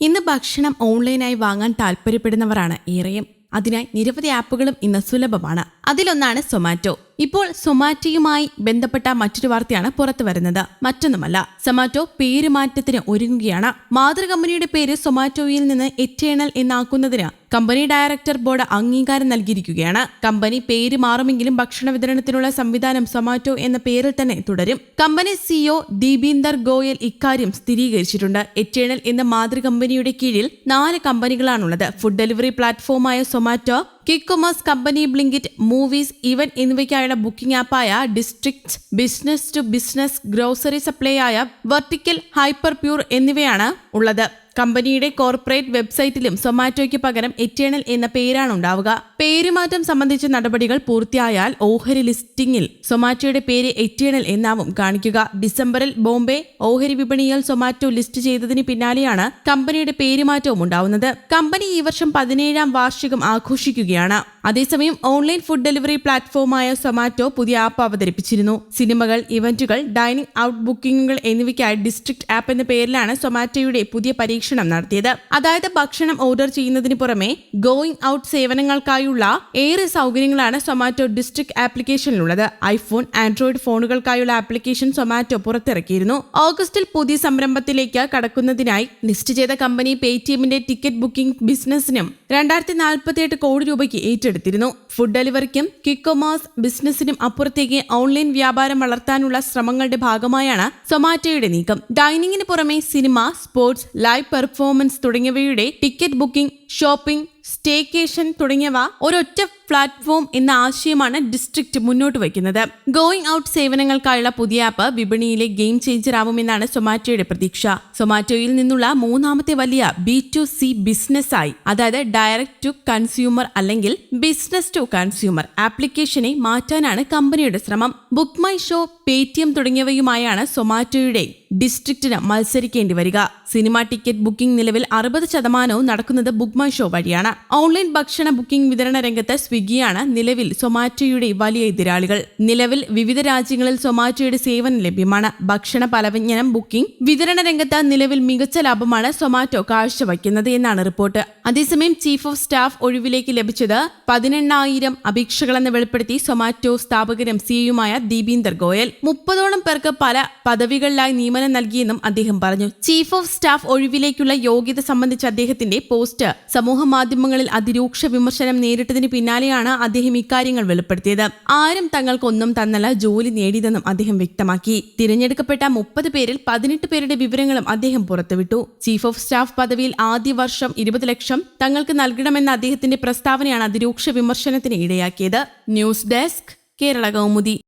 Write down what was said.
ഇന്ന് ഭക്ഷണം ഓൺലൈനായി വാങ്ങാൻ താല്പര്യപ്പെടുന്നവരാണ് ഏറെയും. അതിനായി നിരവധി ആപ്പുകളും ഇന്ന് സുലഭമാണ്. അതിലൊന്നാണ് സൊമാറ്റോ. ഇപ്പോൾ സൊമാറ്റോയുമായി ബന്ധപ്പെട്ട മറ്റൊരു വാർത്തയാണ് പുറത്തു വരുന്നത്. മറ്റൊന്നുമല്ല സൊമാറ്റോ പേരുമാറ്റത്തിന് ഒരുങ്ങുകയാണ്. മാതൃകമ്പനിയുടെ പേര് സൊമാറ്റോയിൽ നിന്ന് എറ്റേണൽ എന്നാക്കുന്നതിന് കമ്പനി ഡയറക്ടർ ബോർഡ് അംഗീകാരം നൽകിയിരിക്കുകയാണ്. കമ്പനി പേര് മാറുമെങ്കിലും ഭക്ഷണ വിതരണത്തിനുള്ള സംവിധാനം സൊമാറ്റോ എന്ന പേരിൽ തന്നെ തുടരും. കമ്പനി സിഇഒ ദീപീന്ദർ ഗോയൽ ഇക്കാര്യം സ്ഥിരീകരിച്ചിട്ടുണ്ട്. എറ്റേണൽ എന്ന മാതൃകമ്പനിയുടെ കീഴിൽ നാല് കമ്പനികളാണുള്ളത്. Food delivery പ്ലാറ്റ്ഫോമായ Zomato quick commerce company Blinkit movies ഇവൻ എന്നിവയ്ക്കായുള്ള booking ആപ്പായ District business to business grocery supply ആയ വെർട്ടിക്കൽ ഹൈപ്പർ പ്യൂർ എന്നിവയാണ് ഉള്ളത്. കമ്പനിയുടെ കോർപ്പറേറ്റ് വെബ്സൈറ്റിലും സൊമാറ്റോയ്ക്ക് പകരം എറ്റേണൽ എന്ന പേരാണ് ഉണ്ടാവുക. പേരുമാറ്റം സംബന്ധിച്ച നടപടികൾ പൂർത്തിയായാൽ ഓഹരി ലിസ്റ്റിംഗിൽ സൊമാറ്റോയുടെ പേര് എറ്റേണൽ എന്നാവും കാണിക്കുക. ഡിസംബറിൽ ബോംബെ ഓഹരി വിപണിയിൽ സൊമാറ്റോ ലിസ്റ്റ് ചെയ്തതിന് പിന്നാലെയാണ് കമ്പനിയുടെ പേരുമാറ്റവും ഉണ്ടാവുന്നത്. കമ്പനി ഈ വർഷം പതിനേഴാം വാർഷികം ആഘോഷിക്കുകയാണ്. അതേസമയം ഓൺലൈൻ ഫുഡ് ഡെലിവറി പ്ലാറ്റ്ഫോമായ സൊമാറ്റോ പുതിയ ആപ്പ് അവതരിപ്പിച്ചിരുന്നു. സിനിമകൾ ഇവന്റുകൾ ഡൈനിങ് ഔട്ട് ബുക്കിംഗുകൾ എന്നിവയ്ക്കായി ഡിസ്ട്രിക്ട് ആപ്പ് എന്ന പേരിലാണ് സൊമാറ്റോയുടെ പുതിയ പരീക്ഷണം നടത്തിയത്. അതായത് ഭക്ഷണം ഓർഡർ ചെയ്യുന്നതിന് പുറമെ ഗോയിങ് ഔട്ട് സേവനങ്ങൾക്കായുള്ള ഏറെ സൗകര്യങ്ങളാണ് സൊമാറ്റോ ഡിസ്ട്രിക്ട് ആപ്ലിക്കേഷനിലുള്ളത്. ഐഫോൺ ആൻഡ്രോയിഡ് ഫോണുകൾക്കായുള്ള ആപ്ലിക്കേഷൻ സൊമാറ്റോ പുറത്തിറക്കിയിരുന്നു. ഓഗസ്റ്റിൽ പുതിയ സംരംഭത്തിലേക്ക് കടക്കുന്നതിനായി ലിസ്റ്റ് ചെയ്ത കമ്പനി പേടിഎമ്മിന്റെ ടിക്കറ്റ് ബുക്കിംഗ് ബിസിനസിനും രണ്ടായിരത്തി നാൽപ്പത്തിയെട്ട് കോടി രൂപയ്ക്ക് ഏറ്റെടുത്തിരുന്നു ഫുഡ് ഡെലിവറിക്കും കിക്കോമാസ് ബിസിനസിനും അപ്പുറത്തേക്ക് ഓൺലൈൻ വ്യാപാരം വളർത്താനുള്ള ശ്രമങ്ങളുടെ ഭാഗമായാണ് സൊമാറ്റോയുടെ നീക്കം. ഡൈനിങ്ങിന് പുറമെ സിനിമ സ്പോർട്സ് ലൈവ് പെർഫോമൻസ് തുടങ്ങിയവയുടെ ടിക്കറ്റ് ബുക്കിംഗ് ഷോപ്പിംഗ് സ്റ്റേക്കേഷൻ തുടങ്ങിയവ ഒരൊറ്റ പ്ലാറ്റ്ഫോം എന്ന ആശയമാണ് ഡിസ്ട്രിക്ട് മുന്നോട്ട് വയ്ക്കുന്നത്. ഗോയിങ് ഔട്ട് സേവനങ്ങൾക്കായുള്ള പുതിയ ആപ്പ് വിപണിയിലെ ഗെയിം ചേഞ്ചർ ആവുമെന്നാണ് സൊമാറ്റോയുടെ പ്രതീക്ഷ. സൊമാറ്റോയിൽ നിന്നുള്ള മൂന്നാമത്തെ വലിയ ബി ടു സി ബിസിനസ്സായി അതായത് ഡയറക്ട് ടു കൺസ്യൂമർ അല്ലെങ്കിൽ ബിസിനസ് ടു കൺസ്യൂമർ ആപ്ലിക്കേഷനെ മാറ്റാനാണ് കമ്പനിയുടെ ശ്രമം. ബുക്ക് മൈ ഷോ പേടിഎം തുടങ്ങിയവയുമായാണ് സൊമാറ്റോയുടെ ഡിസ്ട്രിക്റ്റിന് മത്സരിക്കേണ്ടി വരിക. സിനിമ ടിക്കറ്റ് ബുക്കിംഗ് നിലവിൽ അറുപത് ശതമാനവും നടക്കുന്നത് ബുക്ക് മൈ ഷോ വഴിയാണ്. ഓൺലൈൻ ഭക്ഷണ ബുക്കിംഗ് വിതരണ രംഗത്ത് സ്വിഗ്ഗിയാണ് നിലവിൽ സൊമാറ്റോയുടെ വലിയ എതിരാളികൾ. നിലവിൽ വിവിധ രാജ്യങ്ങളിൽ സൊമാറ്റോയുടെ സേവനം ലഭ്യമാണ്. ഭക്ഷണ പലവ്യഞ്ജനം ബുക്കിംഗ് വിതരണ രംഗത്ത് നിലവിൽ മികച്ച ലാഭമാണ് സൊമാറ്റോ കാഴ്ചവയ്ക്കുന്നത് എന്നാണ് റിപ്പോർട്ട്. അതേസമയം ചീഫ് ഓഫ് സ്റ്റാഫ് ഒഴിവിലേക്ക് ലഭിച്ചത് പതിനെണ്ണായിരം അപേക്ഷകളെന്ന് വെളിപ്പെടുത്തി സൊമാറ്റോ സ്ഥാപകരും സിഇയുമായ ദീപീന്ദർ ഗോയൽ മുപ്പതോളം പേർക്ക് പല പദവികളിലായി നിയമനം നൽകിയെന്നും അദ്ദേഹം പറഞ്ഞു. ചീഫ് ഓഫ് സ്റ്റാഫ് ഒഴിവിലേക്കുള്ള യോഗ്യത സംബന്ധിച്ച അദ്ദേഹത്തിന്റെ പോസ്റ്റ് സമൂഹ മാധ്യമങ്ങളിൽ അതിരൂക്ഷ വിമർശനം നേരിട്ടതിന് പിന്നാലെയാണ് അദ്ദേഹം ഇക്കാര്യങ്ങൾ വെളിപ്പെടുത്തിയത്. ആരും തങ്ങൾക്കൊന്നും തന്നല്ല ജോലി നേടിയതെന്നും അദ്ദേഹം വ്യക്തമാക്കി. തിരഞ്ഞെടുക്കപ്പെട്ട മുപ്പത് പേരിൽ പതിനെട്ട് പേരുടെ വിവരങ്ങളും അദ്ദേഹം പുറത്തുവിട്ടു. ചീഫ് ഓഫ് സ്റ്റാഫ് പദവിയിൽ ആദ്യ വർഷം ഇരുപത് ലക്ഷം തങ്ങൾക്ക് നൽകണമെന്ന അദ്ദേഹത്തിന്റെ പ്രസ്താവനയാണ് അതിരൂക്ഷ വിമർശനത്തിന് ഇടയാക്കിയത്. News desk Kerala Kaumudi.